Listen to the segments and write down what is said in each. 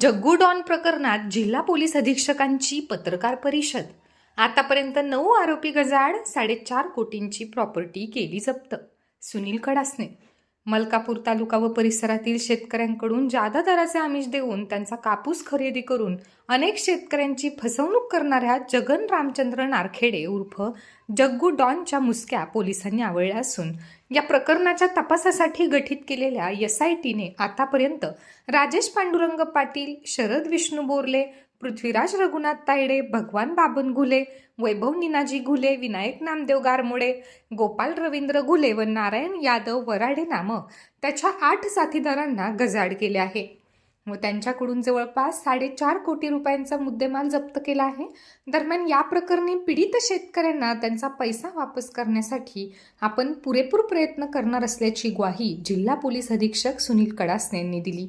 Jaggu don प्रकरणात जिल्हा police अधीक्षकांची पत्रकार परिषद. आतापर्यंत नऊ आरोपी गजाड साडेचार कोटींची प्रॉपर्टी केली जप्त. सुनील कडासने. मलकापूर तालुका व परिसरातील शेतकऱ्यांकडून जादा दराचे आमिष देऊन त्यांचा कापूस खरेदी करून अनेक शेतकऱ्यांची फसवणूक करणाऱ्या जगन रामचंद्र नारखेडे उर्फ जग्गू डॉनच्या मुसक्या पोलिसांनी आवळल्या असून या प्रकरणाच्या तपासासाठी गठीत केलेल्या एस आय टीने आतापर्यंत राजेश पांडुरंग पाटील शरद विष्णू बोरले पृथ्वीराज रघुनाथ तायडे भगवान बाबन घुले वैभव निनाजी घुले विनायक नामदेव गारमोडे गोपाल रवींद्र घुले व नारायण यादव वराडे नामक त्याच्या आठ साथीदारांना गजाड केले आहे. व त्यांच्याकडून जवळपास साडेचार कोटी रुपयांचा मुद्देमाल जप्त केला आहे. दरम्यान या प्रकरणी पीडित शेतकऱ्यांना त्यांचा पैसा वापस करण्यासाठी आपण पुरेपूर प्रयत्न करणार असल्याची ग्वाही जिल्हा पोलीस अधीक्षक सुनील कडासने यांनी दिली.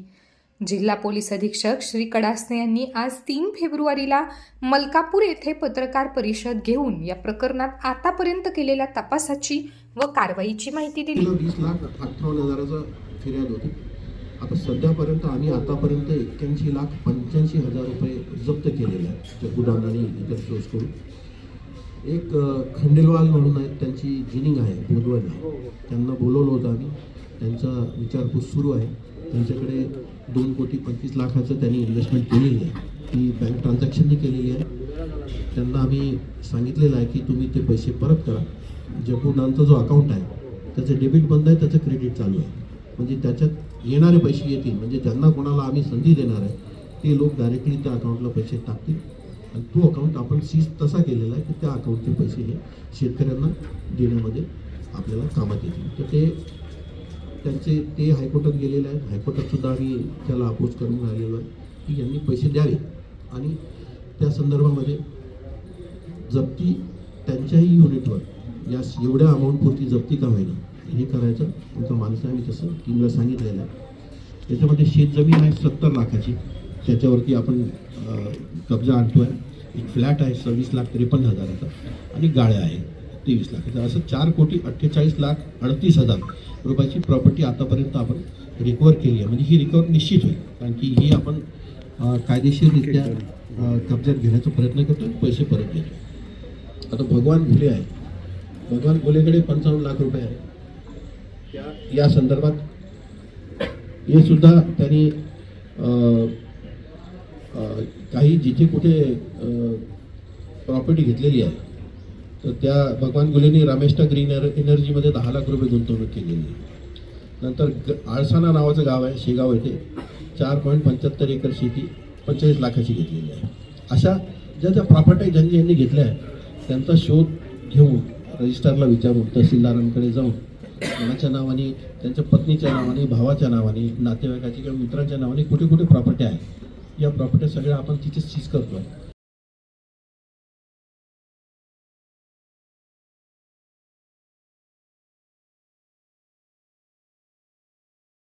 जिल्हा पोलीस अधीक्षक श्री कडासने यांनी आज तीन फेब्रुवारीला मलकापूर येथे पत्रकार परिषद घेऊन या प्रकरणात आतापर्यंत केलेल्या तपासाची व कारवाईची माहिती दिली. वीस लाख अठ्ठावन्न हजाराचा फिर्याद होती. आता सध्यापर्यंत आम्ही आतापर्यंत एक्क्याऐंशी लाख पंच्याऐंशी हजार रुपये जप्त केलेले आहेत. जगुदान आणि इतर सोर्स करून एक खंडेलवाल म्हणून आहेत त्यांची जिनिंग आहे बोधवडला त्यांना बोलवलं होतं आम्ही. त्यांचा विचारपूस सुरू आहे. त्यांच्याकडे दोन कोटी पंचवीस लाखाचं त्यांनी इन्व्हेस्टमेंट केलेली आहे. ती बँक ट्रान्झॅक्शनने केलेली आहे. त्यांना आम्ही सांगितलेलं आहे की तुम्ही ते पैसे परत करा. जपूर्णांचा जो अकाउंट आहे त्याचं डेबिट बंद आहे त्याचं क्रेडिट चालू आहे. म्हणजे त्याच्यात येणारे पैसे येतील. म्हणजे ज्यांना कोणाला आम्ही संधी देणार आहे ते लोक डायरेक्टली त्या अकाउंटला पैसे टाकतील. आणि तो अकाउंट आपण सीज तसा केलेला आहे की त्या अकाउंटचे पैसे हे शेतकऱ्यांना देण्यामध्ये आपल्याला कामात येतील. तर ते त्यांचे ते हायकोर्टात गेलेले आहेत. हायकोर्टातसुद्धा आम्ही त्याला अपोज करून राहिलेलो आहे. की यांनी पैसे द्यावे. आणि त्या संदर्भामध्ये जप्ती त्यांच्याही युनिटवर या एवढ्या अमाऊंटपुरती जप्ती का होईना? हे करायचं तुमचा माणसं आम्ही तसं टीमला सांगितलेलं आहे. त्याच्यामध्ये शेतजमीन आहे सत्तर लाखाची. त्याच्यावरती आपण कब्जा आणतो आहे एक फ्लॅट आहे सव्वीस लाख त्रेपन्न हजाराचा. आणि गाळ्या आहे तेवीस लाखाचा असं चार कोटी अठ्ठेचाळीस लाख अडतीस हजार रुपयाची प्रॉपर्टी आतापर्यंत आपण रिकवर केली आहे. म्हणजे ही रिकवर निश्चित होईल. कारण की ही आपण कायदेशीररित्या अं, कब्जात घेण्याचा प्रयत्न करतो आणि पैसे परत देतो आता भगवान घुले आहे. भगवान घुलेकडे पंचावन्न लाख रुपये आहे. त्या या संदर्भात हे सुद्धा त्यांनी काही जिथे कुठे प्रॉपर्टी घेतलेली आहे. तर त्या भगवान गुलेनी रामेष्टा ग्रीन एनर्जीमध्ये दहा लाख रुपये गुंतवणूक केलेली आहे. नंतर ग आळसाना नावाचं गाव आहे शेगाव येथे. चार पॉईंट पंच्याहत्तर एकर शेती पंचेचाळीस लाखाची घेतलेली आहे. अशा ज्या ज्या प्रॉपर्टी ज्यांनी यांनी घेतल्या आहेत त्यांचा शोध घेऊन रजिस्ट्रारला विचारून तहसीलदारांकडे जाऊन कोणाच्या नावाने त्यांच्या पत्नीच्या नावाने भावाच्या नावाने नातेवाईकाची किंवा मित्रांच्या नावाने कुठे कुठे प्रॉपर्टी आहे या प्रॉपर्टी सगळ्या आपण तिथे सीज करतो आहे